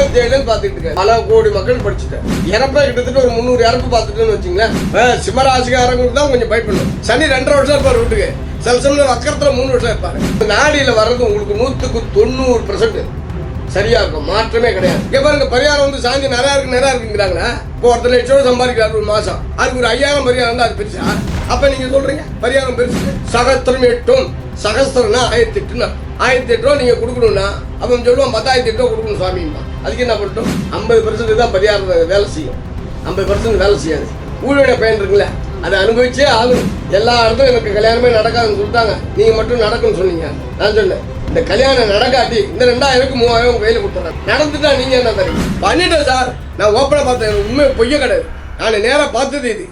எழுபத்தி ஏழுன்னு பார்த்துட்டு இருக்கேன் பல கோடி மக்கள் படிச்சுட்டேன் இறப்ப கிட்டத்தட்ட ஒரு முந்நூறு இறப்பு பார்த்துட்டேன்னு வச்சுங்களேன் அஹ் சிம்மராசிக்காரங்களுக்கு தான் கொஞ்சம் பயப்படணும் சனி ரெண்டரை வருஷம் இருப்பார் வீட்டுக்கு. சில சமயம் வக்கரத்தில் மூணு வருஷம் இருப்பாரு. நாடியில் வர்றது உங்களுக்கு நூற்றுக்கு தொண்ணூறு பர்சன்ட் சரியா இருக்கும். மாற்றமே கிடையாது. இங்க பாருங்க பரிகாரம் வந்து சாந்தி நிறையா இருக்கு நிறையா இருக்குங்கிறாங்களே. இப்போ ஒருத்தர் லட்சம் சம்பாதிக்கிறாரு ஒரு மாசம். அதுக்கு ஒரு ஐயாயிரம் பரிகாரம் தான் அது பெருசா? அப்ப நீங்க சொல்றீங்க? பரிகாரம் பெருசு சகஸ்திரம் எட்டும். சகஸ்திரம்னா ஆயிரத்தி எட்டுனா ஆயிரத்தி எட்டு ரூபா நீங்க கொடுக்கணும்னா அவன் சொல்லுவான் பத்தாயிரத்தி எட்டு ரூபா கொடுக்கணும் சாமிமா அதுக்கு என்ன பண்ணட்டும் ஐம்பது பர்சன்ட் தான் பரிகாரம் வேலை செய்யும். ஐம்பது பர்சன்ட் வேலை செய்யாது. ஊழிய பயன் இருக்குல்ல? அதை அனுபவிச்சே ஆகணும். எல்லா இடத்தும் எனக்கு கல்யாணமே நடக்காதுன்னு சொல்லிட்டாங்க. நீங்க மட்டும் நடக்கும்னு சொன்னீங்க. நான் சொன்னேன் இந்த கல்யாணம் நடக்காட்டி இந்த ரெண்டாயிரக்கு மூவாயிரம் உங்க கையில கொடுத்துறேன். நடந்துட்டா நீங்க என்ன தரீங்க பண்ணிட்டேன் சார். நான் ஓப்பனா பார்த்தேன். உண்மை பொய்ய கிடையாது. நான் நேராக பார்த்தது இது.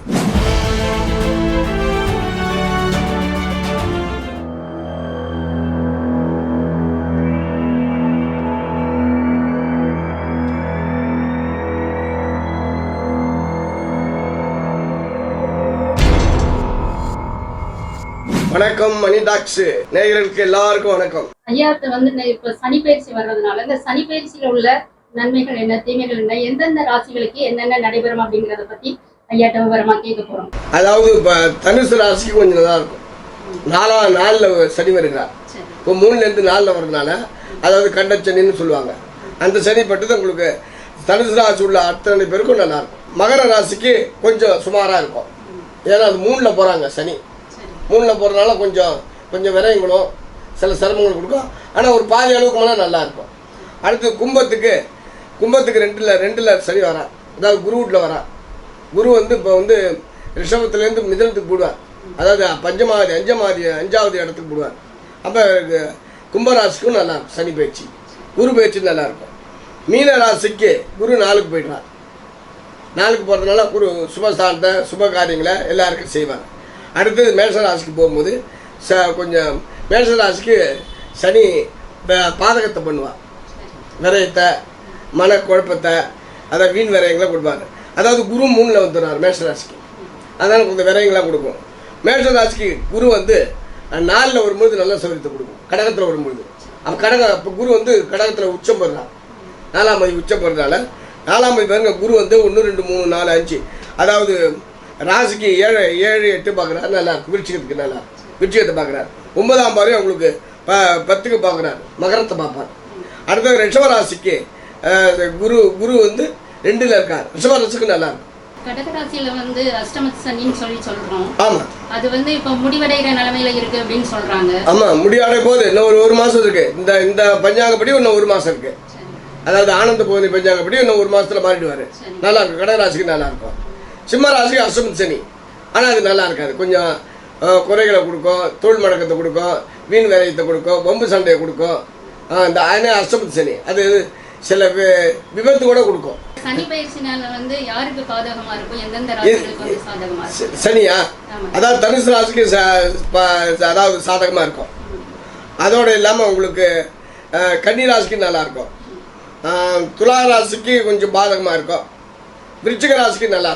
வணக்கம் மணி டாக்ஸ் நேயர்களுக்கு எல்லாருக்கும் வணக்கம். ஐயாட்ட வந்து இப்ப சனி பயிற்சி வர்றதுனால இந்த சனி பயிற்சியில உள்ள நன்மைகள் என்ன தீமைகள் என்ன எந்தெந்த ராசிகளுக்கு என்னென்ன நடைபெறும் அப்படிங்கறத பத்தி ஐயாட்ட விவரமா கேட்க போறோம். அதாவது இப்போ தனுசு ராசிக்கு கொஞ்சம் நல்லா இருக்கும். நாலாம் நாளில் சனி வருகிறார் இப்போ மூணுலேருந்து நாலில் வர்றதுனால அதாவது கண்டச்சனின்னு சொல்லுவாங்க. அந்த சனி பட்டது உங்களுக்கு தனுசு ராசி உள்ள அத்தனை பேருக்கும் நல்லா இருக்கும். மகர ராசிக்கு கொஞ்சம் சுமாராக இருக்கும். ஏன்னா அது மூணில் போகிறாங்க சனி. மூணில் போகிறதுனால கொஞ்சம் கொஞ்சம் விரையங்களும் சில சிரமங்கள் கொடுக்கும். ஆனால் ஒரு பாதி அளவுக்கு மேலே நல்லா இருக்கும். அடுத்து கும்பத்துக்கு கும்பத்துக்கு ரெண்டில் ரெண்டில் சனி வரா. அதாவது குரு வீட்டில் வரா. குரு வந்து இப்போ வந்து ரிஷபத்துலேருந்து மிதனத்துக்கு போடுவார். அதாவது பஞ்சமாவதி அஞ்சமாவது அஞ்சாவது இடத்துக்கு போடுவார். அப்போ கும்பராசிக்கும் நல்லா சனி பயிற்சி. குரு பயிற்சி நல்லா இருக்கும். மீன ராசிக்கு குரு நாளுக்கு போயிடுறார். நாளுக்கு போகிறதுனால குரு சுபஸ்தானத்தை சுப காரியங்களை எல்லாருக்கும் செய்வார். அடுத்தது மேஷராசிக்கு போகும்போது ச கொஞ்சம் மேஷராசிக்கு சனி ப- பாதகத்தை பண்ணுவார் விரயத்தை மனக்குழப்பத்தை அதை வீண் விரயங்களாக கொடுப்பாரு. அதாவது குரு மூணில் வந்துடுறார் மேஷராசிக்கு. அதனால் கொஞ்சம் விரயங்களாக கொடுக்கும். மேஷராசிக்கு குரு வந்து நாலில் வரும்போது நல்ல சௌகரியத்தை கொடுக்கும். கடகத்தில் வரும்பொழுது அப்போ கடக அப்போ குரு வந்து கடகத்தில் உச்சம் பெறுறார். நாலாம் மதி உச்சம் பெறதுனால நாலாம் மதி பாருங்க குரு வந்து ஒன்று ரெண்டு மூணு நாலு அஞ்சு. அதாவது ராசிக்கு ஏழு ஏழு எட்டு பார்க்குறாரு நல்லா இருக்கும் விருச்சிகத்துக்கு நல்லா இருக்கும். விருச்சிகத்தை பார்க்குறாரு ஒன்பதாம் பாரு உங்களுக்கு ப பத்துக்கு பார்க்குறாரு மகரத்தை பார்ப்பார். அடுத்தது ரிஷப ராசிக்கு அஹ், குரு குரு வந்து ரெண்டில் இருக்கார். ரிஷப ராசிக்கு நல்லா இருக்கும் கடகராசியில வந்து அஷ்டம சனின்னு சொல்லி சொல்றோம். ஆமாம் அது வந்து இப்ப முடிவடைகிற நிலைமையில இருக்கு அப்படின்னு சொல்றாங்க. ஆமாம் முடியாத போது இன்னும் ஒரு ஒரு மாதம் இருக்கு. இந்த இந்த பஞ்சாங்கப்படி இன்னும் ஒரு மாதம் இருக்கு. அதாவது ஆனந்த பகுதி பஞ்சாங்கப்படி இன்னும் ஒரு மாசத்துல மாறிடுவாரு. நல்லா இருக்கும் கடகராசிக்கு நல்லா இருக்கும். சிம்ம ராசிக்கு அஷ்டமி சனி. ஆனால் அது நல்லா இருக்காது. கொஞ்சம் குறைகளை கொடுக்கும் தோல் மடக்கத்தை கொடுக்கும் வீண் வேலையத்தை கொடுக்கும் வம்பு சண்டையை கொடுக்கும். இந்த அதே அஷ்டமி சனி. அது சில வி- விபத்து கூட கொடுக்கும். சனியா. அதாவது தனுசு ராசிக்கு அதாவது சாதகமாக இருக்கும். அதோடு இல்லாமல் உங்களுக்கு கன்னி ராசிக்கு நல்லா இருக்கும். அஹ், துலா ராசிக்கு கொஞ்சம் பாதகமாக இருக்கும். விருச்சிக ராசிக்கு நல்லா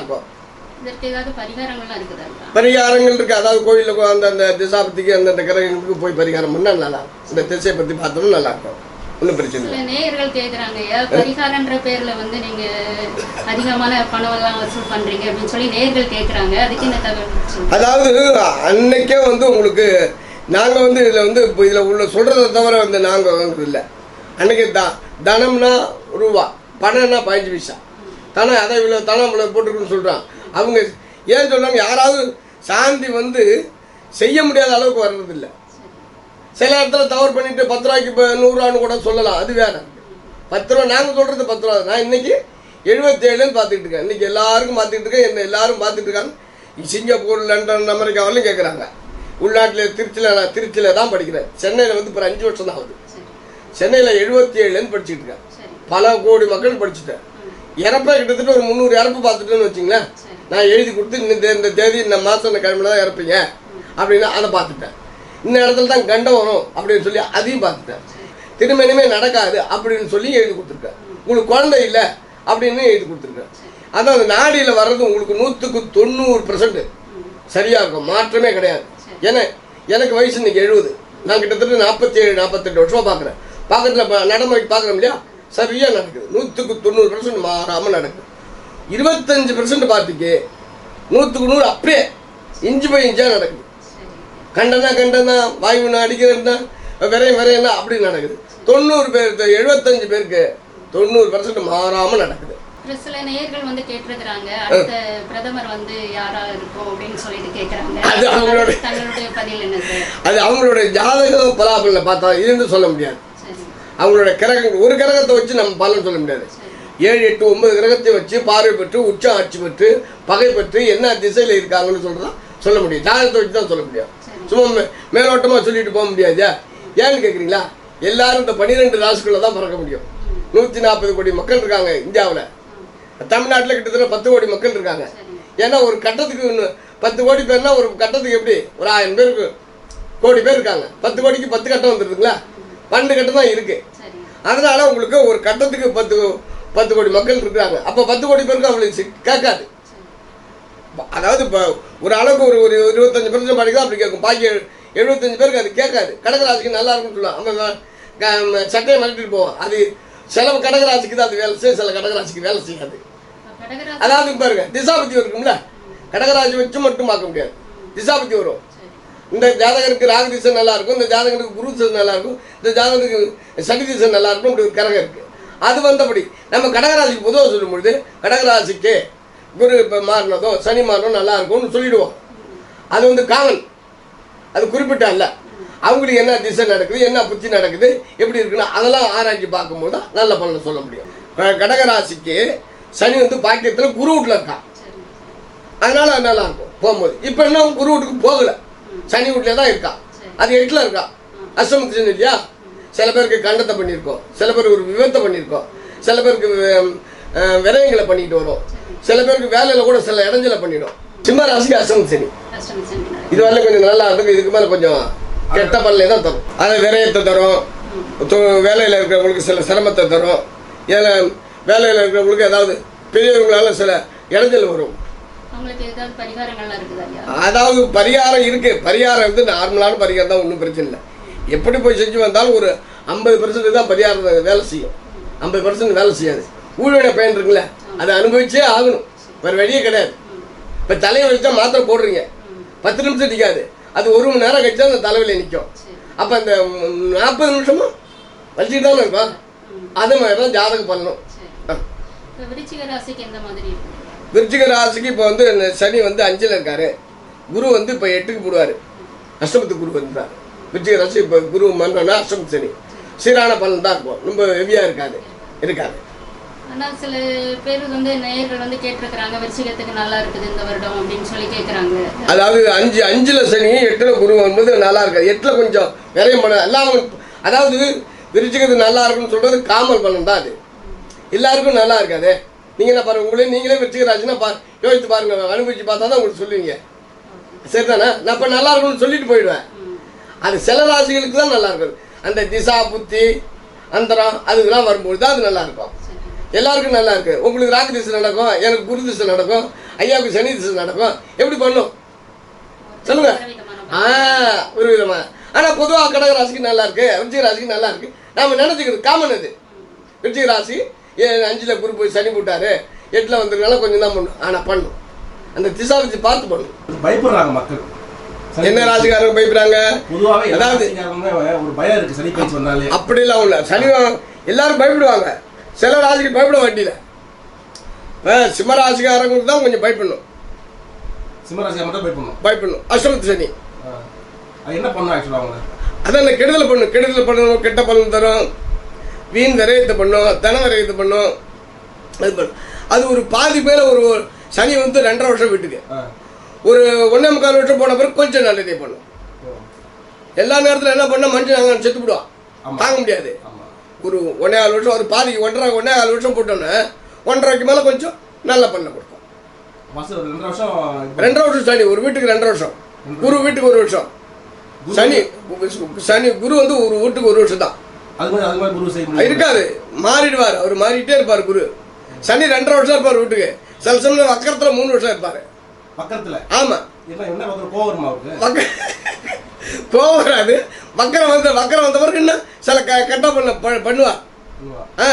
பரிகாரங்கள் இருக்குது அதாவது கோயிலுக்கு அந்த அந்த திசாபத்திக்கு அந்தந்த கிரகங்களுக்கு போய் பரிகாரம் பண்ணால் நல்லா இந்த திசையை பற்றி பார்த்தோம்னா நல்லா இருக்கும். ஒன்றும் பிரச்சனை இல்லை. நேயர்கள் கேக்குறாங்க ஐயா பரிகாரன்ற பேர்ல வந்து நீங்க அதிகமான பணம் எல்லாம் வசூல் பண்றீங்க அப்படின்னு சொல்லி நேயர்கள் கேக்குறாங்க. அதுக்கு என்ன தகவல் சொல்லுங்க. அதாவது அன்னைக்கே வந்து உங்களுக்கு நாங்கள் வந்து இதில் வந்து இப்போ இதில் உள்ள சொல்கிறத தவிர வந்து நாங்கள் வந்து இல்லை. அன்னைக்கு த தனம்னா ரூபா பணம்னா பதினஞ்சு பைசா. தனம் அதை இவ்வளோ தனம் இவ்வளோ போட்டுருக்குன்னு சொல்கிறான் அவங்க ஏன் சொல்கிறாங்க யாராவது சாந்தி வந்து செய்ய முடியாத அளவுக்கு வர்றதில்லை. சில இடத்துல தவறு பண்ணிட்டு பத்து ரூபாய்க்கு இப்போ நூறுரூவான்னு கூட சொல்லலாம். அது வேற. பத்து ரூபா நாங்கள் சொல்கிறது பத்து ரூபா நான் இன்னைக்கு எழுபத்தேழுன்னு பார்த்துட்டு இருக்கேன். இன்னைக்கு எல்லாருக்கும் பார்த்துட்டு இருக்கேன். என்ன எல்லாரும் பார்த்துட்டு இருக்காங்க. சிங்கப்பூர் லண்டன் அமெரிக்கா கேட்குறாங்க உள்நாட்டில் திருச்சியில் நான் திருச்சியில் தான் படிக்கிறேன். சென்னையில் வந்து இப்போ அஞ்சு வருஷம் தான் ஆகுது. சென்னையில் எழுபத்தி ஏழுன்னு படிச்சுட்டு இருக்கேன். பல கோடி மக்கள் படிச்சுட்டேன். இறப்ப கிட்டத்தட்ட ஒரு முந்நூறு இறப்பு பார்த்துட்டேன்னு வச்சுங்களேன். நான் எழுதி கொடுத்து இந்த இந்த தேதி இந்த மாதம் இந்த கிழமையில தான் இறப்பீங்க. அப்படின்னு அதை பார்த்துட்டேன். இந்த இடத்துல தான் கண்டம் வரும் அப்படின்னு சொல்லி அதையும் பார்த்துட்டேன். திரும்ப இனிமேல் நடக்காது அப்படின்னு சொல்லி எழுதி கொடுத்துருக்கேன். உங்களுக்கு குழந்தை இல்லை அப்படின்னு எழுதி கொடுத்துருக்கேன். அதான் அந்த நாடியில் வர்றது உங்களுக்கு நூற்றுக்கு தொண்ணூறு பர்சன்ட் சரியாக இருக்கும். மாற்றமே கிடையாது. ஏன்னா எனக்கு வயசு இன்னைக்கு எழுபது. நான் கிட்டத்தட்ட நாற்பத்தி ஏழு நாற்பத்தெட்டு வருஷமாக பார்க்குறேன். பார்க்குறதுல நடைமுறைக்கு பார்க்குறோம் இல்லையா? சரியாக நடக்குது. நூற்றுக்கு தொண்ணூறு பர்சன்ட் மாறாமல் நடக்குது. இருபத்தஞ்சு பர்சன்ட் பார்ட்டிக்கு நூற்றுக்கு நூறு அப்படியே இஞ்சி போய் இஞ்சியாக நடக்குது. கண்டனா கண்டனா வாய்வு அடிக்கிறதுனா விரையும் விரையனா அப்படி நடக்குது. தொண்ணூறு பேருக்கு எழுபத்தஞ்சு பேருக்கு தொண்ணூறு பர்சன்ட் மாறாமல் நடக்குது. சில நேயர்கள் வந்து கேட்டிருக்கிறாங்க அடுத்த பிரதமர் வந்து யாரா இருக்கும் அப்படின்னு சொல்லிட்டு கேக்குறாங்க அது அவங்களோட- தங்களுடைய பதில் என்ன சார்? அது அவங்களுடைய ஜாதகம் பலாபலில் பார்த்தா இருந்து சொல்ல முடியாது. அவங்களோட கிரகங்கள் ஒரு கிரகத்தை வச்சு நம்ம பலன் சொல்ல முடியாது. ஏழு எட்டு ஒன்பது கிரகத்தை வச்சு பார்வை பெற்று உச்ச ஆட்சி பெற்று பகை பெற்று என்ன திசையில் இருக்காங்கன்னு சொல்றதா சொல்ல முடியும். ஜாதகத்தை வச்சு தான் சொல்ல முடியும். சும்மா மே- மேலோட்டமா சொல்லிட்டு போக முடியாது. ஏன்னு கேட்குறீங்களா எல்லாரும் இந்த பன்னிரெண்டு ராசிக்குள்ள தான் பிறக்க முடியும். நூற்றி நாற்பது கோடி மக்கள் இருக்காங்க இந்தியாவில். தமிழ்நாட்டில் கிட்டத்தட்ட பத்து கோடி மக்கள் இருக்காங்க. ஏன்னா ஒரு கட்டத்துக்கு பத்து கோடி பேர்னா ஒரு கட்டத்துக்கு எப்படி? ஒரு ஆயிரம் பேருக்கு கோடி பேர் இருக்காங்க. பத்து கோடிக்கு பத்து கட்டம் வந்துருதுங்களா? பன்னெண்டு கட்டம் தான் இருக்கு. சரி. அதனால உங்களுக்கு ஒரு கட்டத்துக்கு பத்து பத்து கோடி மக்கள் இருக்காங்க அப்போ பத்து கோடி பேருக்கு அவளுக்கு கேட்காது. அதாவது இப்போ ஒரு அளவுக்கு ஒரு ஒரு இருபத்தஞ்சு பர்சன்ட் படிக்கலாம் அப்படி கேட்கும். பாக்கி எழுபத்தஞ்சு பேருக்கு அது கேட்காது. கடகராசிக்கு நல்லா இருக்கும்னு சொல்லுவாங்க. அவன் சட்டையை மாட்டிட்டு போவான் அது சில கடகராசிக்கு தான் அது வேலை செய்யும். சில கடகராசிக்கு வேலை செய்யாது. அதாவது பாருங்க திசாபத்தி இருக்கும்ல? கடகராசி வச்சு மட்டும் பார்க்க முடியாது. திசாபத்தி வரும். இந்த ஜாதகருக்கு ராகு திசை நல்லா இருக்கும். இந்த ஜாதகருக்கு குரு திசை நல்லா இருக்கும். இந்த ஜாதகருக்கு சனி திசை நல்லா இருக்கும். இப்படி ஒரு கரகம் இருக்குது அது வந்தபடி நம்ம கடகராசிக்கு பொதுவாக சொல்லும் பொழுது கடகராசிக்கு குரு இப்போ மாறினதோ சனி மாறினதோ நல்லா இருக்கும்னு சொல்லிடுவோம் அது வந்து காமன் அது குறிப்பிட்ட அல்ல அவங்களுக்கு என்ன திசை நடக்குது என்ன புத்தி நடக்குது எப்படி இருக்குன்னு அதெல்லாம் ஆராய்ச்சி பார்க்கும்போது தான் நல்ல பலனை சொல்ல முடியும். கடகராசிக்கு சனி வந்து பாக்கியத்தில் குரு வீட்டில் இருக்கான் அதனால அது நல்லா இருக்கும். போகும்போது. இப்போ என்ன குரு வீட்டுக்கு போகல. சனி வீட்டிலே தான் இருக்கா? அது எட்டில் இருக்கா? அஷ்டமத்து இல்லையா சில பேருக்கு கண்டத்தை பண்ணியிருக்கோம். சில பேருக்கு ஒரு விபத்தை பண்ணியிருக்கோம். சில பேருக்கு விரயங்களை பண்ணிட்டு வரும். சில பேருக்கு வேலையில் கூட சில இடைஞ்சலை பண்ணிடும். சிம்ம ராசிக்கு அஷ்டமி சனி. இது வரல கொஞ்சம் நல்லா இருக்கும். இதுக்கு மேலே கொஞ்சம் கெட்ட பலனை தான் தரும். அது விரயத்தை தரும். வேலையில் இருக்கிறவங்களுக்கு சில சிரமத்தை தரும். ஏன்னா வேலையில் இருக்கிறவங்களுக்கு ஏதாவது பெரியவங்களால சில இடைஞ்சல் வரும். அதாவது பரிகாரம் இருக்கு. பரிகாரம் வந்து நார்மலான பரிகாரம் தான் ஒன்றும் பிரச்சனை இல்லை. எப்படி போய் செஞ்சு வந்தாலும் ஒரு ஐம்பது பர்சன்ட் தான் பரிகாரம் வேலை செய்யும். ஐம்பது பர்சன்ட் வேலை செய்யாது. ஊழல பயன் இருக்குல்ல அதை அனுபவிச்சே ஆகணும். வேறு வழியே கிடையாது. இப்போ தலையை வச்சா மாத்திரை போடுறீங்க. பத்து நிமிஷம் நிற்காது அது ஒரு மணி நேரம் கழிச்சா அந்த தலைவலி நிற்கும் அப்போ அந்த நாற்பது நிமிஷமும் வலிச்சுட்டு தானே இருக்கும். அதே மாதிரி தான் ஜாதகம் பண்ணணும். விருச்சிக ராசிக்கு இப்போ வந்து சனி வந்து அஞ்சில் இருக்காரு. குரு வந்து இப்போ எட்டுக்கு போடுவார். அஷ்டமத்து குரு வந்துட்டார். விருச்சிக ராசி இப்போ குரு மன்னனா அஷ்டமத்து சனி சீரான பலன் தான் இருக்கும். ரொம்ப ஹெவியாக இருக்காது. இருக்காது. ஆனா சில பேர் வந்து நேயர்கள் வந்து கேட்டிருக்கிறாங்க விருச்சிகத்துக்கு நல்லா இருக்குது இந்த வருடம் அப்படின்னு சொல்லி கேக்குறாங்க அதாவது அஞ்சு அஞ்சில் சனி எட்டில் குரு வரும்போது நல்லா இருக்காது. எட்டில் கொஞ்சம் விரையும் பண்ண எல்லாம் அதாவது விருச்சிகத்துக்கு நல்லா இருக்குன்னு சொல்கிறது காமல் பலன் தான் அது. எல்லாருக்கும் நல்லா இருக்காது. நீங்கள் என்ன பாருங்க உங்களே நீங்களே விருச்சிக ராசினா பா யோசித்து பாருங்க அனுபவிச்சு பார்த்தா தான் உங்களுக்கு சொல்லுவீங்க. சரிதானே? நான் இப்போ நல்லா இருக்கும்னு சொல்லிட்டு போயிடுவேன். அது சில ராசிகளுக்கு தான் நல்லா இருக்கும். அந்த திசா புத்தி அந்தரம் அதுக்கெல்லாம் வரும்போது தான் அது நல்லா இருக்கும். எல்லாருக்கும் நல்லா இருக்கு. உங்களுக்கு ராகு திசை நடக்கும் எனக்கு குரு திசை நடக்கும் ஐயாவுக்கு சனி திசை நடக்கும். எப்படி பண்ணும்? சொல்லுங்க. ஆ ஒரு விதமா. ஆனால் பொதுவாக கடக ராசிக்கு நல்லா இருக்கு விருச்சிக ராசிக்கு நல்லா இருக்கு. நாம நினைச்சுக்கிறது காமன் அது. விருச்சிக ராசி ஏன் அஞ்சில் குரு போய் சனி போட்டாரு எட்டில் வந்திருக்கனால கொஞ்சம் தான் பண்ணும். ஆனால் பண்ணும். அந்த திசா வச்சு பார்த்து பண்ணும். பயப்படுறாங்க மக்கள். என்ன. ராசிக்காரங்க பயப்படுறாங்க? எல்லா அதாவது- ஒரு பயம் இருக்கு சனி பயிற்சி வந்தாலே. அப்படிலாம் இல்லை. சனி எல்லாரும் பயப்படுவாங்க. சில ராசிக்கு பயப்பட வேண்டியல சிம்ம ராசிக்காரங்களுக்கு தான் கொஞ்சம் பயப்படணும். சிம்மராசியா மட்டும் பயப்படணும். பயப்படணும். அஷ்டமத்து சனி. அது என்ன பண்ணும் ஆக்சுவலா அவங்க அதான் இந்த கெடுதல் பண்ணும். கெடுதல் பண்ணணும் கெட்ட பலன் தரும். வீண் விரயத்தை பண்ணும் தன விரயத்தை பண்ணும். அது பண்ணும் அது ஒரு பாதி பேர் ஒரு சனி வந்து ரெண்டரை வருஷம் வீட்டுக்கு. ஒரு ஒன்றே முக்கால் வருஷம் போன பிறகு கொஞ்சம் நல்லதே பண்ணும். எல்லா நேரத்தில் என்ன பண்ணால் மனுஷன் அங்கே செத்து விடுவான். தாங்க முடியாது. ஒரு ஒன்றே ஆறு வருஷம் ஒரு பாதி ஒன்றரை ஒன்றே ஆறு வருஷம் போட்டோன்னே ஒன்றரைக்கு மேலே கொஞ்சம் நல்ல பண்ண இது ரெண்டரை வருஷம் சனி ஒரு வீட்டுக்கு ரெண்டரை வருஷம். குரு வீட்டுக்கு ஒரு வருஷம். சனி சனி குரு வந்து ஒரு வீட்டுக்கு ஒரு வருஷம் தான் இருக்காது மாறிடுவார். அவர் மாறிட்டே இருப்பார் குரு. சனி ரெண்டரை வருஷம் இருப்பார் வீட்டுக்கு. சில சமயம் வக்கரத்தில் மூணு வருஷம் இருப்பார். பக்கத்துல. ஆமாம் என்ன கோவம் வராது. வக்கரம் வந்து வக்கரம் வந்த பிறகு என்ன? சில க கெட்ட பண்ண பண்ணுவா. ஆ.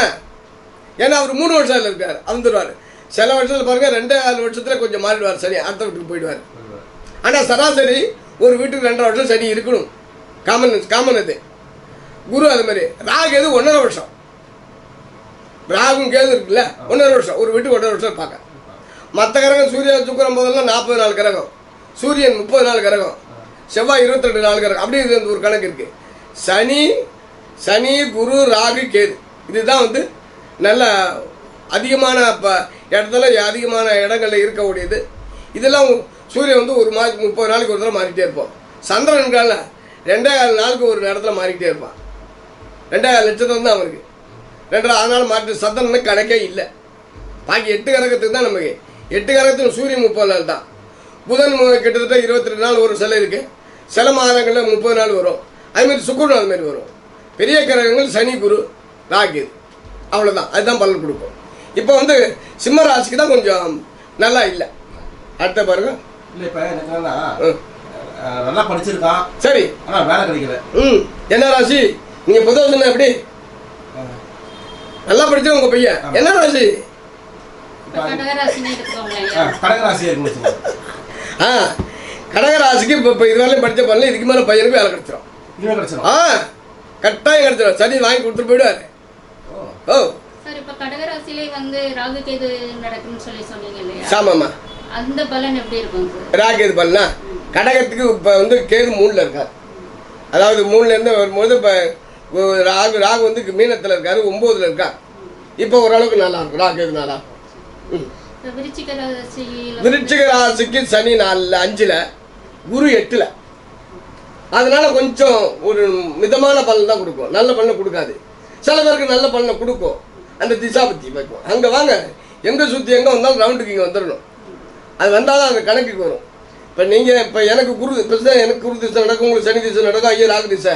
ஏன்னா அவர் மூணு வருஷம் அதில் இருக்கார். வந்துடுவார் சில வருஷத்தில் பாருங்க ரெண்டே நாலு வருஷத்தில் கொஞ்சம் மாறிடுவார். சரி அடுத்த வீட்டுக்கு போயிடுவார். ஆனால் சராசரி ஒரு வீட்டுக்கு ரெண்டரை வருஷம் சனி இருக்கணும். காமன் காமன் அது குரு அது மாதிரி. ராகு எது ஒன்றரை வருஷம். ராகும் கேது இருக்குல்ல ஒன்றரை வருஷம். ஒரு வீட்டுக்கு ஒன்றரை வருஷம் பார்க்க மற்ற கிரகம் சூரிய சுக்கரம் போதெல்லாம் நாற்பது நாள் கிரகம். சூரியன் முப்பது நாள் கிரகம். செவ்வாய் இருபத்தெட்டு நாள் கிரகம். அப்படி இது ஒரு கணக்கு இருக்கு. சனி சனி குரு ராகு கேது. இதுதான் வந்து நல்ல அதிகமான இப்போ இடத்துல அதிகமான இடங்கள்ல இருக்கக்கூடியது. இதெல்லாம் சூரியன் வந்து ஒரு மாதம் முப்பது நாளைக்கு ஒரு தடவை மாறிக்கிட்டே இருப்போம் சந்திரன் கால ரெண்டே கால் நாளுக்கு ஒரு இடத்துல மாறிக்கிட்டே இருப்பான். ரெண்டே கால் லட்சத்தம் தான் அவனுக்கு. ரெண்டரை அதனால மாற்றி சந்திரனுக்கு கணக்கே இல்லை. பாக்கி எட்டு கணக்கத்துக்கு தான் நமக்கு எட்டு கரகத்துக்கு சூரியன் முப்பது நாள் தான். புதன் கிட்டத்தட்ட இருபத்தி ரெண்டு நாள் ஒரு சிலை இருக்கு. சில மாதங்களில் முப்பது நாள் வரும். அதுமாரி சுக்குரன் அது மாதிரி வரும். பெரிய கிரகங்கள் சனி குரு ராகு. அவ்வளோதான் அதுதான் பலன் கொடுக்கும். இப்போ வந்து சிம்ம ராசிக்கு தான் கொஞ்சம் நல்லா இல்லை. அடுத்த பாருங்க. இல்ல இப்ப என்னன்னா நல்லா படிச்சிருக்கான். சரி. ஆனா வேலை கிடைக்கல. ம். என்ன ராசி? நீங்கள் புதன் சொன்ன எப்படி? நல்லா படிச்சா உங்கள் பையன். என்ன ராசி? ஆ கடகராசிக்கு இப்போ இப்போ இதுவரையும் படித்த பண்ணல இதுக்கு மேலே பையனுக்கு வேலை கிடைச்சிடும் கிடைச்சிடும் ஆ கட்டாயம் கிடைச்சிடும் சனி வாங்கி கொடுத்துட்டு போயிடுவார். ஓ. ஓ. சார் இப்ப கடகராசிலே வந்து ராகு கேது நடக்குன்னு சொல்லி சொன்னீங்க இல்லையா? சாமாம்மா அந்த பலன் எப்படி இருக்கும் சார்? ராகு இது பண்ணா கடகத்துக்கு இப்போ வந்து கேது மூணில் இருக்கார். அதாவது மூணுலேருந்து வரும்போது இப்போ ராகு ராகு வந்து மீனத்தில் இருக்காரு ஒம்போதில் இருக்கார். இப்போ ஓரளவுக்கு நல்லா இருக்கும். ராகு இது நல்லா இருக்கும். விருச்சிக ராசிக்கு சனி நாலில் அஞ்சில் குரு எட்டில். அதனால கொஞ்சம் ஒரு மிதமான பலன் தான் கொடுக்கும். நல்ல பலனை கொடுக்காது. சில பேருக்கு நல்ல பலனை கொடுக்கும். அந்த திசாபத்தி வைக்கும். அங்கே வாங்க. எங்கே சுற்றி எங்கே வந்தாலும் ரவுண்டுக்கு இங்கே வந்துடணும் அது வந்தால் தான் அந்த கணக்குக்கு வரும். இப்போ நீங்கள் இப்போ எனக்கு குரு இப்போ எனக்கு குரு திசை நடக்கும். உங்களுக்கு சனி திசை நடக்கும். ஐயா ராகு திசை.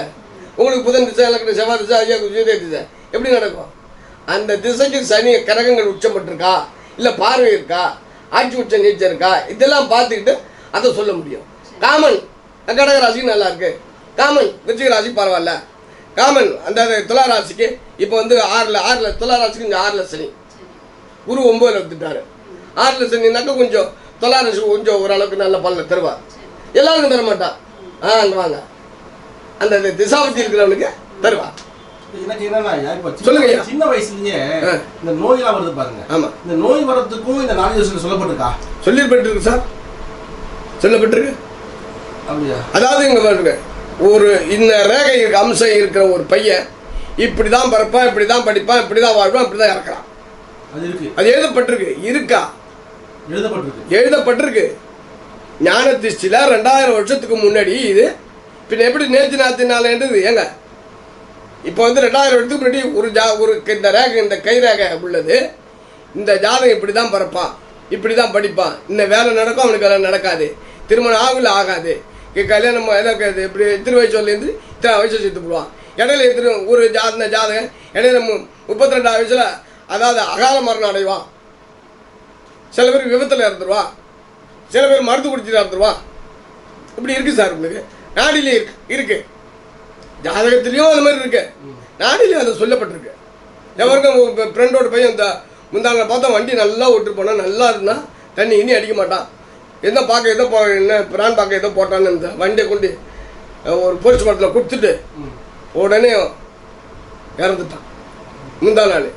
உங்களுக்கு புதன் திசை எனக்கு செவ்வாய் திசை ஐயா சூரிய திசை. எப்படி நடக்கும்? அந்த திசைக்கு சனி கரகங்கள் உச்சப்பட்டிருக்கா? இல்லை பார்வை இருக்கா? ஆட்சி உச்ச நீச்சம் இருக்கா? இதெல்லாம் பார்த்துக்கிட்டு அதை சொல்ல முடியும். காமன். கடக ராசிக்கு நல்லா இருக்கு. காமன். விருச்சிக ராசி பரவாயில்ல. காமன். அந்த துலா ராசிக்கு இப்போ வந்து ஆறில் ஆறில் துலா ராசிக்கு இந்த ஆறில் சனி. குரு ஒன்பதுல வந்துட்டாரு. ஆறில் சனினாக்கா கொஞ்சம் துலா ராசி கொஞ்சம் ஓரளவுக்கு நல்ல பலனை தருவார். எல்லாருக்கும் தர மாட்டான் ஆ அங்கே வாங்க. அந்த இந்த திசாபத்தி இருக்கிறவனுக்கு தருவா எனக்கு என்னன்னா இப்ப சொல்லுங்க சின்ன வயசுலயே. இந்த நோயெல்லாம் வருது பாருங்க. ஆமா. இந்த நோய் வர்றதுக்கும் இந்த நாலு வருஷத்துல சொல்லப்பட்டிருக்கா? சொல்லிப்பட்டிருக்கு சார். சொல்லப்பட்டிருக்கு. அப்படியா? அதாவது இங்க பாருங்க ஒரு இந்த ரேகை அம்சம் இருக்கிற ஒரு பையன் இப்படி தான் பிறப்பான் இப்படி தான் படிப்பான் இப்படி தான் வாழ்வான் இப்படி தான் இறக்குறான். அது இருக்கு. அது எழுதப்பட்டிருக்கு. இருக்கா? எழுதப்பட்டிருக்கு. எழுதப்பட்டிருக்கு. ஞான திருஷ்டில ரெண்டாயிரம் வருஷத்துக்கு முன்னாடி இது. பின்ன எப்படி நேற்று நாத்து நாளேன்றது ஏங்க இப்போ வந்து ரெண்டாயிரம் வருடத்துக்கு முன்னாடி ஒரு ஜா ஒரு இந்த ரேகை இந்த கை ரேகை உள்ளது. இந்த ஜாதகம் இப்படி தான் பிறப்பான். இப்படி தான் படிப்பான். இந்த வேலை நடக்கும் அவனுக்கு வேலை நடக்காது. திருமணம் ஆகல ஆகாது. கல்யாணம் எனக்கு இப்படி எத்தனை வயசு வரலேருந்து இத்தனை வயசு சேர்த்து போடுவான் இடையில எத்தனை ஒரு ஜா இந்த ஜாதகம் இடையில முப்பத்தி ரெண்டாவது வயசில் அதாவது அகால மரணம் அடைவான். சில பேர் விபத்தில் இறந்துருவா சில பேர் மருந்து குடிச்சிட்டு இறந்துருவா இப்படி இருக்கு சார் உங்களுக்கு. நாடிலே இருக்கு. இருக்கு. ஜாதகத்திலையும் அது மாதிரி இருக்கு நாடிலையும் அது சொல்லப்பட்டிருக்கு. எவருக்கும் ஃப்ரெண்டோட பையன் இந்த முந்தாங்க பார்த்தா வண்டி நல்லா ஓட்டு போனால் நல்லா இருந்தால் தண்ணி இனி அடிக்க மாட்டான். எதோ பார்க்க எதோ போ என்ன பிரான் பார்க்க எதோ போட்டான்னு இந்த வண்டியை கொண்டு ஒரு போலீஸ் மரத்தில் கொடுத்துட்டு உடனே இறந்துட்டான். முந்தா நாள்.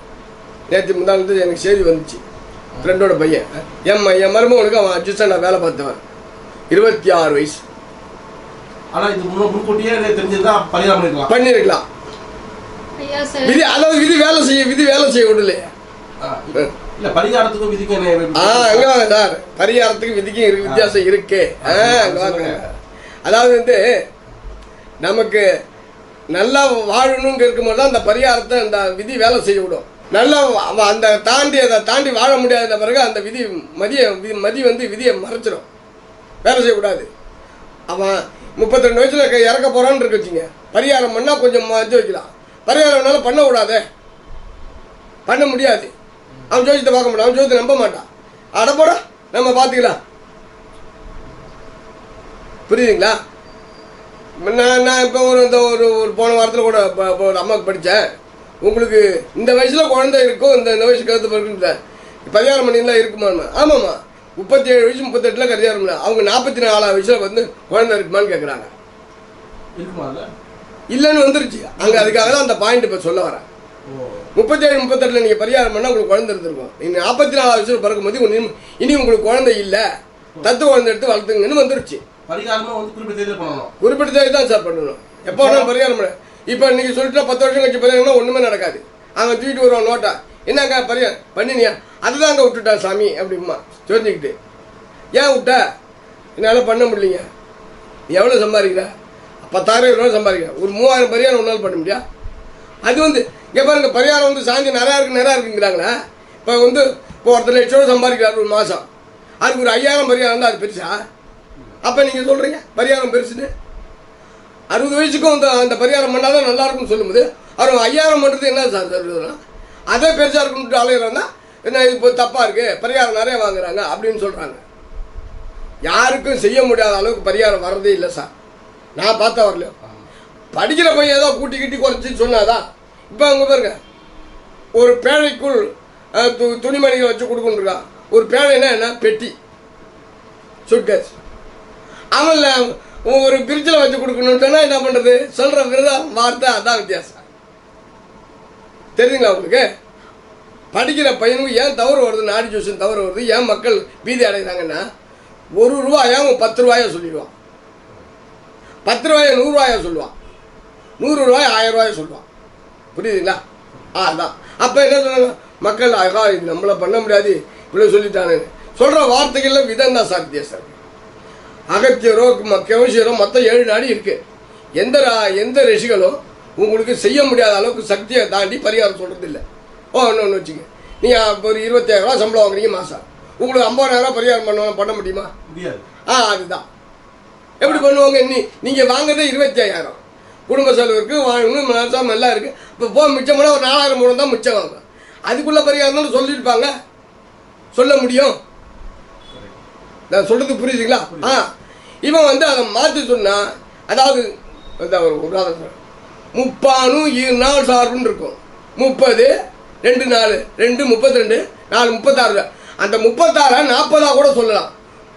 நேற்று முந்தா நாள் எனக்கு செய்தி வந்துச்சு. ஃப்ரெண்டோட பையன். என் என் மருமகனுக்கு அவன் அட்ஜஸ்டாக வேலை பார்த்தவன் இருபத்தி ஆறு வயசு. ஆனா இது முன்கூட்டியே தெரிஞ்சிருந்தா பரிகாரம் பண்ணிருக்கலாம். சார். விதி அதாவது விதி வேலை செய்ய விதி வேலை செய்ய விடலையே ஆ, இல்ல பரிகாரத்துக்கும் விதிக்கும் ஆ அங்க வாங்க சார். பரிகாரத்துக்கு விதிக்கும் இருக்கு வித்தியாசம் இருக்கு. ஆ அங்க வாங்க. அதாவது வந்து நமக்கு நல்லா வாழணுங்க இருக்கும்போது தான் அந்த பரிகாரத்தை அந்த விதி வேலை செய்ய விடும். நல்லா அந்த தாண்டி அதை தாண்டி வாழ முடியாத பிறகு அந்த விதி மதிய வி- மதி வந்து விதியை மறைச்சிடும் வேலை செய்யக்கூடாது அவன் முப்பத்தி ரெண்டு வயசுல இறக்க போறான்னு இருக்கு வச்சுங்க. பரிகாரம் பண்ணா கொஞ்சம் இது வைக்கலாம். பரிகாரம் பண்ண விடாதே. பண்ண முடியாது. அவன் ஜோதியத்தை பார்க்க மாட்டான். அவன் ஜோதியத்தை நம்ப மாட்டான். அட போடா நம்ம பார்த்துக்கலாம். புரியுதுங்களா? நான் நான் இப்போ ஒரு இந்த ஒரு ஒரு போன வாரத்தில் கூட இப்போ ஒரு அம்மாவுக்கு படித்தேன் உங்களுக்கு இந்த வயசில் குழந்தை இருக்கும் இந்த இந்த வயசுக்கு கருத்து பிறகு பரிகாரம் மணிலாம் இருக்குமா ஆமாம்மா. முப்பத்தி ஏழு வயசு முப்பத்தெட்டில் கல்யாணம் அவங்க நாற்பத்தி நாலாவது வயசில் வந்து குழந்தை இருக்குமான்னு கேட்குறாங்க இல்லைன்னு வந்துருச்சு. அங்கே அதுக்காக தான் அந்த பாயிண்ட் இப்போ சொல்ல வரேன். முப்பத்தேழு முப்பத்தெட்டில் நீங்கள் பரிகாரம் பண்ணால் உங்களுக்கு குழந்தை இருந்திருக்கும். நீங்கள் நாற்பத்தி நாலாவது வயசில் பிறக்கும்போது இனி உங்களுக்கு குழந்தை இல்லை. தத்து குழந்தை எடுத்து வளர்த்துங்கன்னு வந்துருச்சு. குறிப்பிட்ட தேதி தான் சார் பண்ணணும். எப்போ வேணாலும் பரிகாரம் பண்ண இப்போ நீங்கள் சொல்லிட்டா பத்து வருஷம் கழிச்சு பரிகாரம்னா ஒன்றுமே நடக்காது. அவன் தூக்கிட்டு வருவான் நோட்டா. என்னங்க பரிகாரம் பண்ணினியா? அதுதாங்க விட்டுட்டான் சாமி அப்படிமா சொல்லிக்கிட்டு ஏன் விட்ட? என்னால் பண்ண முடியலைங்க. எவ்வளோ சம்பாதிக்கிற? பத்தாயிரம் ரூபா சம்பாதிக்கிற. ஒரு மூவாயிரம் பரிகாரம் ஒன்றால் பண்ண முடியா? அது வந்து இங்கே பாருங்க பரிகாரம் வந்து சாஞ்சி நிறையா இருக்கு நிறையா இருக்குங்கிறாங்களே? இப்போ வந்து இப்போ ஒருத்தர் லட்ச ரூபா சம்பாதிக்கிறார் ஒரு மாதம் அதுக்கு ஒரு ஐயாயிரம் பரிகாரம் இருந்தால் அது பெருசா? அப்போ நீங்கள் சொல்கிறீங்க பரிகாரம் பெருசுன்னு? அறுபது வயசுக்கும் அந்த அந்த பரிகாரம் பண்ணால் தான் நல்லாயிருக்கும்னு சொல்லும்போது அவர் ஐயாயிரம் பண்ணுறது என்ன சார் சொல்லுதுன்னா அதே பெருசாக இருக்கும்னு அலையிறோன்னா என்ன இது இப்போ தப்பாக இருக்குது பரிகாரம் நிறைய வாங்குறாங்க அப்படின்னு சொல்கிறாங்க யாருக்கும் செய்ய முடியாத அளவுக்கு பரிகாரம் வர்றதே இல்லை சார். நான் பார்த்தா வரலையோ? படிக்கிற பையன் ஏதோ கூட்டி கிட்டி குறைச்சி சொன்னாதான் இப்போ அங்கே பாருங்க. ஒரு பேழைக்குள் து- துணிமணிகளை வச்சு கொடுக்கணுருக்கா ஒரு பேழைன்னா என்ன பெட்டி. சுட்கேஸ் அவன் ஒரு பிரிட்ஜில் வச்சு கொடுக்கணுன்ட்டுனா என்ன பண்ணுறது சொல்கிற விரதம் வார்த்தை அதான் வித்தியாசம். தெரியுங்களா உங்களுக்கு? படிக்கிற பையனுக்கு ஏன் தவறு வருது? நாடி ஜூஷன் தவறு வருது. ஏன் மக்கள் பீதி அடைகிறாங்கன்னா ஒரு ரூபாயா அவன் பத்து ரூபாயா சொல்லிடுவான். பத்து ரூபாயை நூறுரூவாயா சொல்லுவான். நூறு ரூபாய் ஆயிரம் ரூபாயா சொல்லுவான். புரியுதுங்களா? ஆ அதான். அப்போ என்ன சொன்னாங்க மக்கள் ஆகா இது நம்மளை பண்ண முடியாது. இவ்வளோ சொல்லிட்டானுன்னு சொல்கிற வார்த்தைகளில் விதம் தான் சார். அகத்தியரோ ம- மொத்தம் ஏழு நாடி இருக்குது எந்த ரா- எந்த ரிஷிகளும் உங்களுக்கு செய்ய முடியாத அளவுக்கு சக்தியை தாண்டி பரிகாரம் சொல்கிறது இல்லை ஓ இன்னொன்று வச்சுங்க நீங்கள் இப்போ ஒரு இருபத்தாயிரம் ரூபா சம்பளம் வாங்குறீங்க மாதம் உங்களுக்கு ஐம்பதாயிரம் ரூபா பரிகாரம் பண்ண பண்ண முடியுமா? முடியாது. ஆ அதுதான். எப்படி பண்ணுவாங்க நீ? நீங்கள் வாங்குறதே இருபத்தி ஐயாயிரம் குடும்ப செலவுக்கு வாங்கணும் மாதம் எல்லாம் இருக்குது இப்போ போ மிச்சம் பண்ணால் ஒரு நாலாயிரம் மூணு தான் மிச்சம் வாங்க. அதுக்குள்ளே பரிகாரம் சொல்லியிருப்பாங்க? சொல்ல முடியும்? நான் சொல்றது புரியுதுங்களா? ஆ. இவன் வந்து அதை மாற்றி சொன்னா அதாவது ஒரு உதாரணம். முப்பானும் இரு நாள் சார்புன்னு இருக்கும். முப்பது ரெண்டு நாலு ரெண்டு முப்பத்தி ரெண்டு நாலு முப்பத்தாறு அந்த முப்பத்தாறை நாற்பதாக கூட சொல்லலாம்.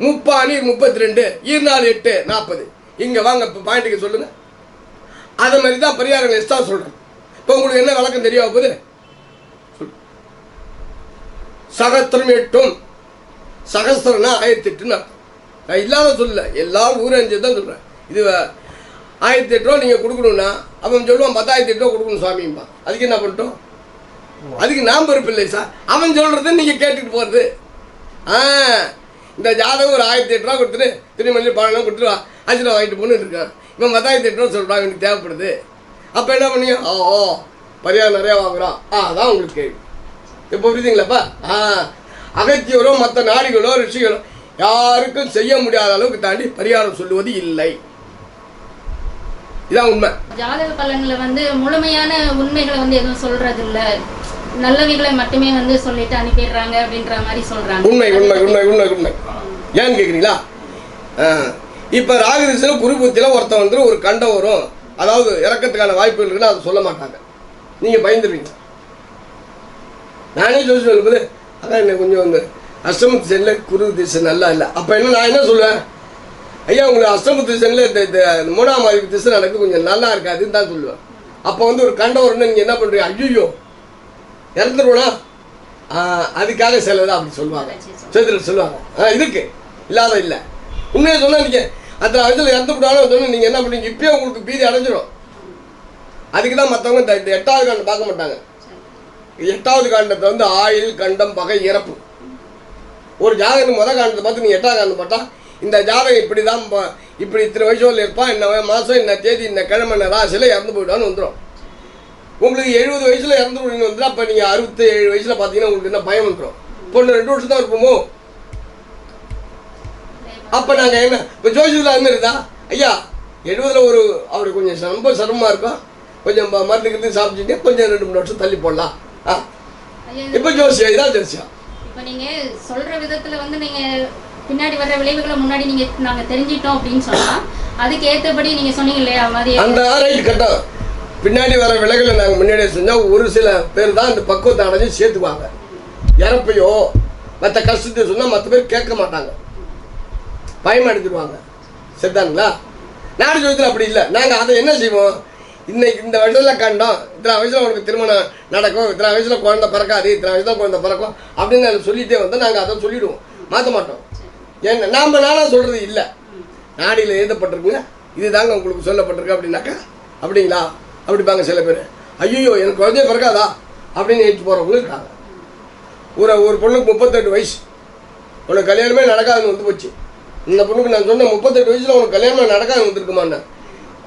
முப்பானு முப்பத்தி ரெண்டு ஈர் நாலு எட்டு நாற்பது இங்கே வாங்க இப்போ பாயிண்ட்டுக்கு சொல்லுங்க. அதை மாதிரி தான் பரிகாரம் எஸ்டா சொல்கிறேன் இப்போ உங்களுக்கு என்ன விளக்கம் தெரிய போகுது? சகஸ்திரம் எட்டும். சகஸ்திரம்னா ஆயிரத்தி எட்டுன்னு நான் இல்லாத சொல்லல எல்லாரும் ஊரஞ்சு தான் சொல்கிறேன் இது ஆயிரத்தி எட்டு ரூபா நீங்கள் கொடுக்கணும்னா அவன் சொல்லுவான் பத்தாயிரத்தி எட்டு ரூபா கொடுக்கணும் சாமிப்பா அதுக்கு என்ன பண்ணிட்டோம்? அதுக்கு நாம் பொறுப்பு இல்லை சார். அவன் சொல்கிறத நீங்கள் கேட்டுட்டு போகிறது ஆ இந்த ஜாதகம் ஒரு ஆயிரத்தி எட்டு ரூபா கொடுத்துட்டு திருமணி பழம் கொடுத்துருவா அஞ்சு ரூபா வாங்கிட்டு போன்னு இருக்கான். இவன் பத்தாயிரத்தி எட்டு ரூபா சொல்கிறான் எனக்கு தேவைப்படுது. அப்போ என்ன பண்ணீங்க? ஓ ஓ பரிகாரம் நிறையா வாங்குறான். ஆ அதான் உங்களுக்கு கேள்வி. இப்போ புரியுதுங்களாப்பா? ஆ அகத்தியரோ மற்ற நாடிகளோ ரிஷிகளோ யாருக்கும் செய்ய முடியாத அளவுக்கு தாண்டி பரிகாரம் சொல்லுவது இல்லை. இதான் உண்மை. ஜாதக பலன்களை வந்து முழுமையான உண்மைகளை வந்து எதுவும் சொல்றது இல்ல நல்லவைகளை மட்டுமே வந்து சொல்லிட்டு அனுப்பிடுறாங்க அப்படின்ற மாதிரி சொல்றாங்க. உண்மை உண்மை உண்மை உண்மை உண்மை. ஏன்னு கேட்குறீங்களா இப்போ ராகரிசில் குருபுத்தியில் ஒருத்தன் வந்து ஒரு கண்டம் வரும். அதாவது இறக்கத்துக்கான வாய்ப்புகள் இருக்குன்னு அதை சொல்ல மாட்டாங்க. நீங்கள் பயந்துருவீங்க நானே சொல்லி சொல்லும்போது அதான் எனக்கு கொஞ்சம் வந்து அஷ்டம திசையில் குரு திசை நல்லா இல்லை. அப்போ என்ன நான் என்ன சொல்லுவேன்? ஐயா உங்களுக்கு அஷ்டம திசையில் இந்த இந்த மூணாம் அறிவு திசை நடக்கு கொஞ்சம் நல்லா இருக்காதுன்னு தான் சொல்லுவேன். அப்போ வந்து ஒரு கண்டவர்னு நீங்கள் என்ன பண்ணுறீங்க ஐயோ இறந்துருவனா அதுக்காக சிலது அப்படி சொல்லுவாங்க. சேத்துல சொல்லுவாங்க. ஆ இருக்கு இல்லாத இல்லை. உண்மையை சொன்னால் நீங்கள் அந்த வயசில் இறந்து விட்டாலும் நீங்கள் என்ன பண்ணுவீங்க இப்பயே உங்களுக்கு பீதி அடைஞ்சிடும் அதுக்கு தான் மற்றவங்க இந்த எட்டாவது காண்டம் பார்க்க மாட்டாங்க. எட்டாவது காண்டத்தை வந்து ஆயில் கண்டம் பகை இறப்பு. ஒரு ஜாதகம் முதல் காண்டத்தை பார்த்து நீ எட்டாவது காண்டம் பார்த்தா இந்த ஜாதகம் இப்படி தான் இப்படி இத்தனை வயசுல இருப்பான் இந்த மாதம் இந்த தேதி இந்த கிழமை இந்த ராசியில் இறந்து போயிட்டான்னு வந்துடும் உங்களுக்கு எழுபது வயசுல இறந்து போயின்னு வந்து அப்போ நீங்கள் அறுபத்தி ஏழு வயசுல பார்த்தீங்கன்னா உங்களுக்கு என்ன பயம் வந்துடும் பொண்ணு ரெண்டு வருஷம் தான் இருப்போமோ அப்போ நாங்கள் என்ன இப்போ ஜோசியத்தில் அது ஐயா எழுபதுல ஒரு அவருக்கு கொஞ்சம் ரொம்ப சிரமமாக இருக்கும் கொஞ்சம் மருந்து கிருந்து சாப்பிட்டுட்டு கொஞ்சம் ரெண்டு மூணு வருஷம் தள்ளி போடலாம். ஆ? இப்போ ஜோசியா இதான் ஜோசியா இப்ப நீங்க சொல்ற விதத்துல வந்து நீங்க பின்னாடி வர்ற விளைவுகளை முன்னாடி நீங்க நாங்க தெரிஞ்சிட்டோம் அப்படின்னு சொன்னா அதுக்கு ஏத்தபடி நீங்க சொன்னீங்க இல்லையா மாதிரி அந்த ரைட் கரெக்டாக பின்னாடி வர விலைகளை நாங்கள் முன்னாடியே செஞ்சால் ஒரு சில பேர் தான் அந்த பக்குவத்தை அடைஞ்சு சேர்த்துக்குவாங்க. இறப்பையோ மற்ற கஷ்டத்தை சொன்னால் மற்ற பேர் கேட்க மாட்டாங்க. பயமா எடுத்துருவாங்க சரிதானுங்களா? நாடு ஜோதித்தில் அப்படி இல்லை. நாங்கள் அதை என்ன செய்வோம்? இன்னைக்கு இந்த வயசில் கண்டோம் இத்தனை வயசில் உனக்கு திருமணம் நடக்கும் இத்தனை வயசில் குழந்தை பிறக்காது இத்தனை வயசில் குழந்தை பிறக்கும் அப்படின்னு அதை சொல்லிட்டே வந்து நாங்கள் அதை சொல்லிடுவோம். மாற்ற மாட்டோம். ஏன்னா நாம் நானாக சொல்கிறது இல்லை. நாடியில் எழுதப்பட்டிருக்குங்க. இதுதாங்க உங்களுக்கு சொல்லப்பட்டிருக்கு அப்படின்னாக்கா அப்படிங்களா? அப்படிப்பாங்க சில பேர். ஐயோ எனக்கு குழந்தைய பிறக்காதா? அப்படின்னு ஏற்றி போகிறவங்களும் இருக்காங்க ஒரு ஒரு பொண்ணுக்கு முப்பத்தெட்டு வயசு. உனக்கு கல்யாணமே நடக்காதுன்னு வந்து போச்சு. இந்த பொண்ணுக்கு நான் சொன்னேன் முப்பத்தெட்டு வயசில் உனக்கு கல்யாணம் நடக்காது வந்துருக்குமாண்ணே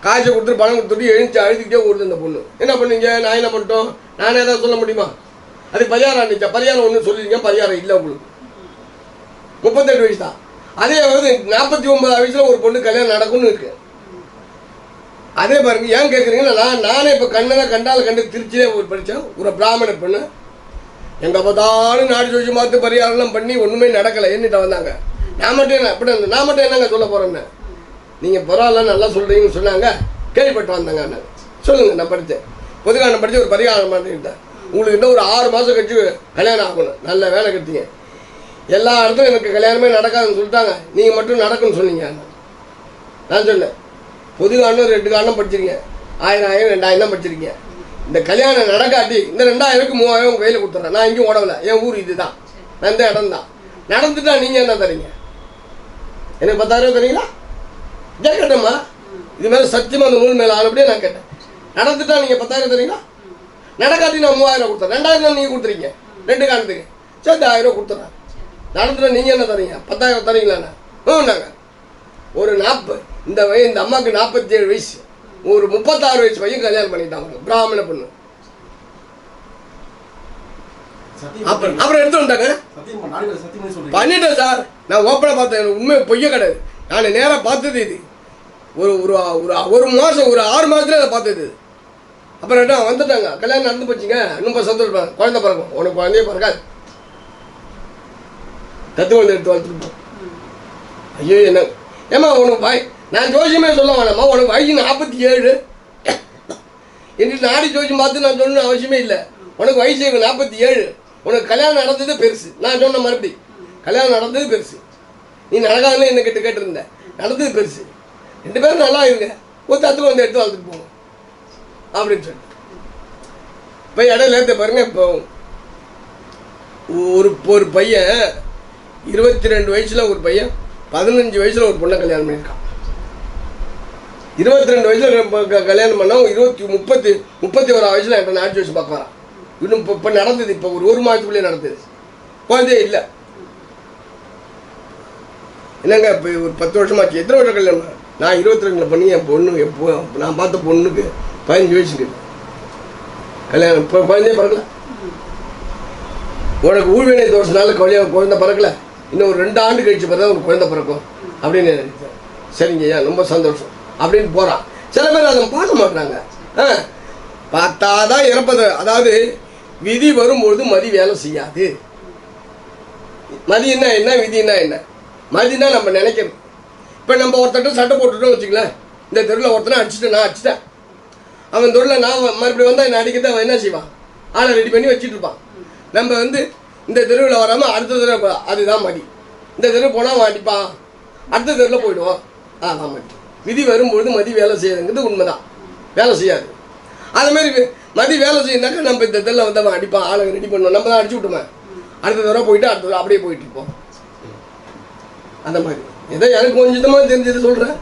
காய்ச்சல் கொடுத்துட்டு பணம் கொடுத்துட்டு எழுந்து அழுதுகிட்டே ஓடுது இந்த பொண்ணு. என்ன பண்ணீங்க? நான் என்ன பண்ணிட்டோம்? நானே ஏதாவது சொல்ல முடியுமா? அது பரிகாரம் இருந்துச்சா பரிகாரம் ஒன்று சொல்லிருங்க. பரிகாரம் இல்லை உங்களுக்கு. முப்பத்தெட்டு வயசு தான். அதே வந்து நாற்பத்தி ஒன்பது வயசுல ஒரு பொண்ணு கல்யாணம் நடக்கும்னு இருக்கு. அதே பாருங்க ஏன் கேட்குறீங்கன்னா நான் நானே இப்போ கண்ணனை கண்டால் கண்டு திருச்சியிலே ஒரு படித்தேன் ஒரு பிராமண பொண்ணு. எங்க பார்த்தாலும் நாடு ஜோசி மாற்று பரிகாரம்லாம் பண்ணி ஒன்றுமே நடக்கலை என்னிட்ட வந்தாங்க. நான் மட்டும் என்ன அப்படி நான் மட்டும் என்னங்க சொல்ல போகிறேன்னு நீங்கள் பரவாயில்ல நல்லா சொல்கிறீங்கன்னு சொன்னாங்க கேள்விப்பட்டு வந்தாங்க நான். சொல்லுங்கள் நான் படித்தேன் பொதுக்கான படித்து ஒரு பரிகாரம் பண்ணிட்டேன் உங்களுக்கு இன்னும் ஒரு ஆறு மாதம் கழிச்சு கல்யாணம் ஆகணும். நல்ல வேலை கட்டிங்க. எல்லா இடத்துலையும் எனக்கு கல்யாணமே நடக்காதுன்னு சொல்லிட்டாங்க. நீங்கள் மட்டும் நடக்குன்னு சொன்னீங்க. நான் சொன்னேன் பொது காரணம் ரெண்டு காரணம் படிச்சிருக்கேன். ஆயிரம் ஆயிரம் ரெண்டாயிரம் தான் படிச்சிருக்கீங்க இந்த கல்யாணம் நடக்காட்டி இந்த ரெண்டாயிரத்துக்கு மூவாயிரம் உங்கள் கையில் கொடுத்துட்றேன் நான் எங்கேயும் ஓடவில்லை. என் ஊர் இதுதான். நான் இந்த இடம் தான். நடந்துட்டா நீங்கள் என்ன தரீங்க எனக்கு பத்தாயிரம் தரீங்களா? கேட்கட்டேம்மா இது மேலே சத்தியமாக அந்த நூல் மேலே ஆனபடியே நான் கேட்டேன். நடந்துட்டா நீங்கள் பத்தாயிரம் தரீங்களா? நடக்காட்டி நான் மூவாயிரம் கொடுத்தேன். ரெண்டாயிரம் தான் நீங்கள் கொடுத்துறீங்க. ரெண்டு காரணத்துக்கு. சரி ஆயிரம் ரூபா கொடுத்துட்றேன் நடந்துட்டா நீங்கள் என்ன தரீங்க? பத்தாயிரம் தரீங்களாண்ணா நாங்கள் ஒரு நாற்பது இந்த வய இந்த அம்மாவுக்கு நாற்பத்தி ஏழு வயசு. ஒரு முப்பத்தாறு வயசு பையன் கல்யாணம் பண்ணிட்டாங்க பிராமண பொண்ணு. அப்புறம் அப்புறம் எடுத்து வந்துட்டாங்க. பண்ணிட்டேன் சார். நான் ஓப்பனாக பார்த்தேன். உண்மை பொய்ய கிடையாது. நான் நேராக பார்த்தது இது. ஒரு ஒரு ஒரு ஒரு மாதம் ஒரு ஆறு மாதத்துல அதை பார்த்தது அப்புறம் வந்துட்டாங்க. கல்யாணம் நடந்து போச்சுங்க. இன்னும் சந்தோஷம் குழந்தை பிறக்கும். உனக்கு குழந்தையே பிறக்காது. தத்துவம் எடுத்து வளர்த்துருப்போம் ஐயோ என்ன? ஏம்மா உனக்கு வாய் நான் ஜோசியமே சொல்ல வேணாம்மா. உனக்கு வயசு நாற்பத்தி ஏழு. என்று நாடி ஜோசியம் பார்த்து நான் சொல்லணும் அவசியமே இல்லை. உனக்கு வயசு நாற்பத்தி ஏழு. உனக்கு கல்யாணம் நடந்தது பெருசு. நான் சொன்ன மறுபடி கல்யாணம் நடந்தது பெருசு. நீ நடக்காதுன்னு என்ன கிட்ட கேட்டிருந்த? நடந்தது பெருசு. ரெண்டு பேரும் நல்லா இருங்க. ஒரு தத்துவம் வந்து எடுத்து வளர்த்துட்டு போங்க அப்படின்னு சொல்லிட்டு இப்போ இடையில இந்த பாருங்க இப்போ ஒரு ஒரு பையன் இருபத்தி ரெண்டு வயசுல ஒரு பையன் பதினஞ்சு வயசுல ஒரு பொண்ணை கல்யாணம் பண்ணியிருக்கான். இருபத்தி ரெண்டு வயசுல கல்யாணம் பண்ணா இருபத்தி முப்பத்தி முப்பத்தி ஒரு வயசுல என்கிட்ட நாட்டு வயசு பார்க்க வரான் இன்னும் இப்போ இப்போ நடந்தது இப்போ ஒரு ஒரு மாதத்துக்குள்ளே நடந்தது. குழந்தையே இல்லை. என்னங்க இப்போ ஒரு பத்து வருஷமாச்சு. எத்தனை வருஷம் கல்யாணம் நான் இருபத்தி ரெண்டில் பண்ணி என் பொண்ணு எப்போ நான் பார்த்த பொண்ணுக்கு பதினஞ்சு வயசுக்கு கல்யாணம் இப்போ குழந்தையே பிறக்கல. உனக்கு ஊழ்வினை தோஷனால குழந்தை குழந்தை பறக்கலை. இன்னும் ஒரு ரெண்டு ஆண்டு கழிச்சு பார்த்தா ஒரு குழந்தை பிறக்கும். அப்படின்னு நினைச்சேன் சரிங்க ஐயா ரொம்ப சந்தோஷம். அப்படின்னு போகிறான் சில பேர் அதை பார்க்க மாட்டாங்க ஆ பார்த்தாதான் இறப்பது. அதாவது விதி வரும்பொழுது மதி வேலை செய்யாது. மதினா என்ன விதினா என்ன? மதினா நம்ம நினைக்கிறோம் இப்போ நம்ம ஒருத்தட்ட சட்டை போட்டுட்டோம் வச்சுக்கல இந்த தெருவில் ஒருத்தனை அடிச்சுட்டேன் நான் அடிச்சிட்டேன். அவன் தெருவில் நான் மறுபடியும் வந்தால் என்ன அடிக்கிறத அவன் என்ன செய்வான்? ஆளை ரெடி பண்ணி வச்சுட்டு இருப்பான். நம்ம வந்து இந்த தெருவில் வராமல் அடுத்த தெருவில் அதுதான் மடி. இந்த தெரு போனால் அவன் அடுத்த தெருவில் போயிடுவோம் அதான் மடி. விதி வரும்பொழுது மதி வேலை செய்யறதுங்கிறது உண்மைதான். வேலை செய்யாது. அது மாதிரி மதி வேலை செய்யணாக்கா நம்ம இந்த தெருவில் வந்து அவன் அடிப்பான். ரெடி பண்ணுவோம் நம்ம தான் அடிச்சு விட்டுமே. அடுத்த தடவை போயிட்டு அடுத்த தடவை அப்படியே போயிட்டு இருப்போம். அந்த மாதிரி. ஏதோ எனக்கு கொஞ்சமாக தெரிஞ்சது சொல்கிறேன்